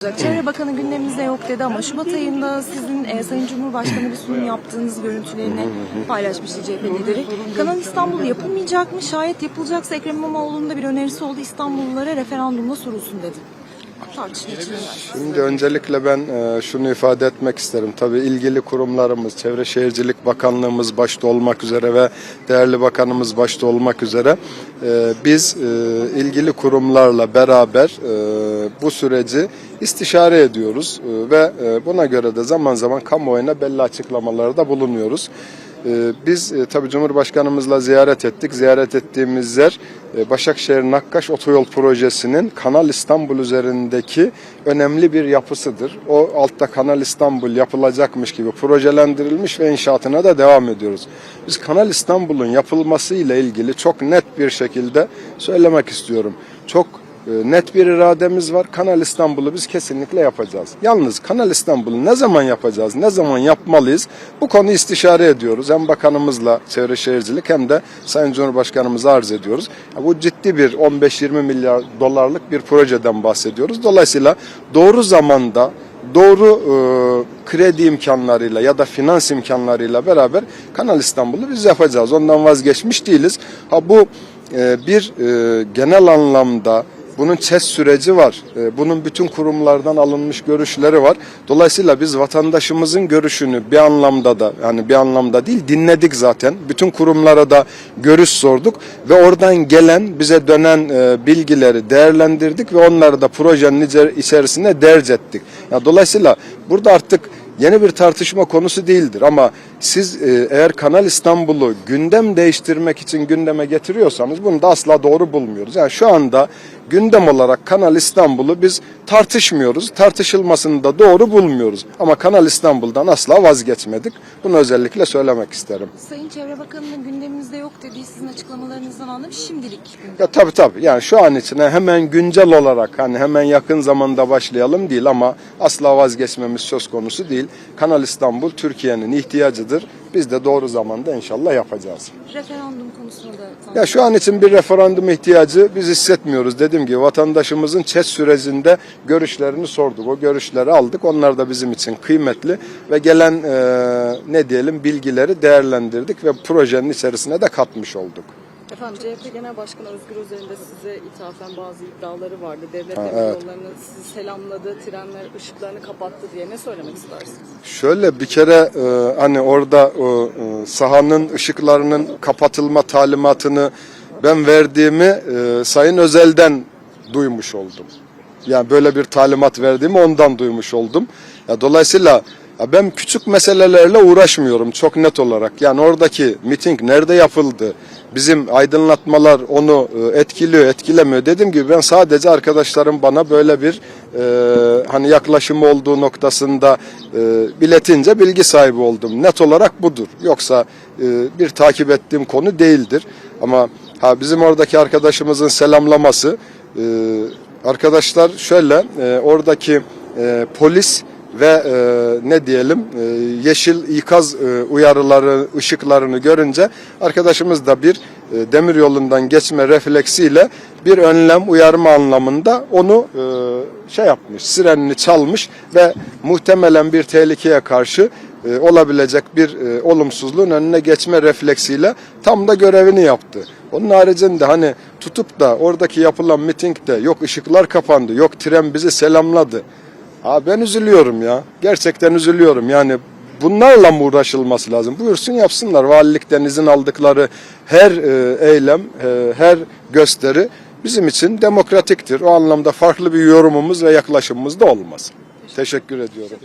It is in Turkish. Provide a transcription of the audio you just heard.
Çevre Bakanı gündemimizde yok dedi ama Şubat ayında sizin e, Sayın Cumhurbaşkanı bir sunum yaptığınız görüntülerini paylaşmıştı CHP lideri. Kanal İstanbul yapılmayacak mı? Şayet yapılacaksa Ekrem İmamoğlu'nun da bir önerisi oldu. İstanbullulara referandumda sorulsun dedi. Şimdi öncelikle ben e, şunu ifade etmek isterim. Tabii ilgili kurumlarımız, Çevre Şehircilik Bakanlığımız başta olmak üzere ve değerli bakanımız başta olmak üzere e, biz e, ilgili kurumlarla beraber bu süreci istişare ediyoruz E, ve e, buna göre de zaman zaman kamuoyuna belli açıklamalarda bulunuyoruz. E, Biz tabii Cumhurbaşkanımızla ziyaret ettik. Ziyaret ettiğimiz yer Başakşehir Nakkaş Otoyol Projesi'nin Kanal İstanbul üzerindeki önemli bir yapısıdır. O altta Kanal İstanbul yapılacakmış gibi projelendirilmiş ve inşaatına da devam ediyoruz. Biz Kanal İstanbul'un yapılması ile ilgili çok net bir şekilde söylemek istiyorum. Çok net bir irademiz var. Kanal İstanbul'u biz kesinlikle yapacağız. Yalnız Kanal İstanbul'u ne zaman yapacağız, ne zaman yapmalıyız? Bu konuyu istişare ediyoruz. Hem bakanımızla Çevre Şehircilik hem de Sayın Cumhurbaşkanımıza arz ediyoruz. Bu ciddi bir 15-20 milyar dolarlık bir projeden bahsediyoruz. Dolayısıyla doğru zamanda doğru e, kredi imkanlarıyla ya da finans imkanlarıyla beraber Kanal İstanbul'u biz yapacağız. Ondan vazgeçmiş değiliz. Ha bu e, bir e, genel anlamda bunun çet süreci var. E, Bunun bütün kurumlardan alınmış görüşleri var. Dolayısıyla biz vatandaşımızın görüşünü bir anlamda da yani bir anlamda değil dinledik zaten. Bütün kurumlara da görüş sorduk ve oradan gelen bize dönen e, bilgileri değerlendirdik ve onları da projenin içer- içerisine derc ettik. Dolayısıyla burada artık yeni bir tartışma konusu değildir ama siz e, eğer Kanal İstanbul'u gündem değiştirmek için gündeme getiriyorsanız bunu da asla doğru bulmuyoruz. Yani şu anda gündem olarak Kanal İstanbul'u biz tartışmıyoruz. Tartışılmasını da doğru bulmuyoruz. Ama Kanal İstanbul'dan asla vazgeçmedik. Bunu özellikle söylemek isterim. Sayın Çevre Bakanı'nın gündemimizde yok dediği sizin açıklamalarınızdan anlamış şimdilik. Ya tabii tabii. Yani şu an içine hemen güncel olarak hani hemen yakın zamanda başlayalım değil ama asla vazgeçmemiz söz konusu değil. Kanal İstanbul Türkiye'nin ihtiyacıdır. Biz de doğru zamanda inşallah yapacağız. Referandum konusunda da Ya şu an için bir referandum ihtiyacı biz hissetmiyoruz. Dediğim gibi vatandaşımızın çet sürecinde görüşlerini sorduk. O görüşleri aldık. Onlar da bizim için kıymetli ve gelen e, ne diyelim bilgileri değerlendirdik ve projenin içerisine de katmış olduk. Efendim CHP Genel Başkanı Özgür Özel'in de size ithafen bazı iddiaları vardı. Devlet Ha, demir evet. yollarını sizi selamladı, trenler ışıklarını kapattı diye ne söylemek istersiniz? Şöyle bir kere e, hani orada e, sahanın ışıklarının kapatılma talimatını ben verdiğimi e, Sayın Özel'den duymuş oldum. Yani böyle bir talimat verdiğimi ondan duymuş oldum. Ya dolayısıyla ya ben küçük meselelerle uğraşmıyorum çok net olarak. Yani oradaki miting nerede yapıldı? Bizim aydınlatmalar onu e, etkiliyor, etkilemiyor. Dediğim gibi ben sadece arkadaşlarım bana böyle bir e, hani yaklaşımı olduğu noktasında e, biletince bilgi sahibi oldum. Net olarak budur. Yoksa e, bir takip ettiğim konu değildir. Ama ha bizim oradaki arkadaşımızın selamlaması e, arkadaşlar şöyle e, oradaki e, polis ve e, ne diyelim e, yeşil ikaz e, uyarıları ışıklarını görünce arkadaşımız da bir e, demir yolundan geçme refleksiyle bir önlem uyarma anlamında onu e, şey yapmış sirenini çalmış ve muhtemelen bir tehlikeye karşı e, olabilecek bir e, olumsuzluğun önüne geçme refleksiyle tam da görevini yaptı. Onun haricinde hani tutup da oradaki yapılan mitingde yok ışıklar kapandı, yok tren bizi selamladı. Ha ben üzülüyorum ya. Gerçekten üzülüyorum. Yani bunlarla mı uğraşılması lazım? Buyursun yapsınlar. Valilikten izin aldıkları her e, eylem, e, her gösteri bizim için demokratiktir. O anlamda farklı bir yorumumuz ve yaklaşımımız da olmaz. Teşekkür ediyorum.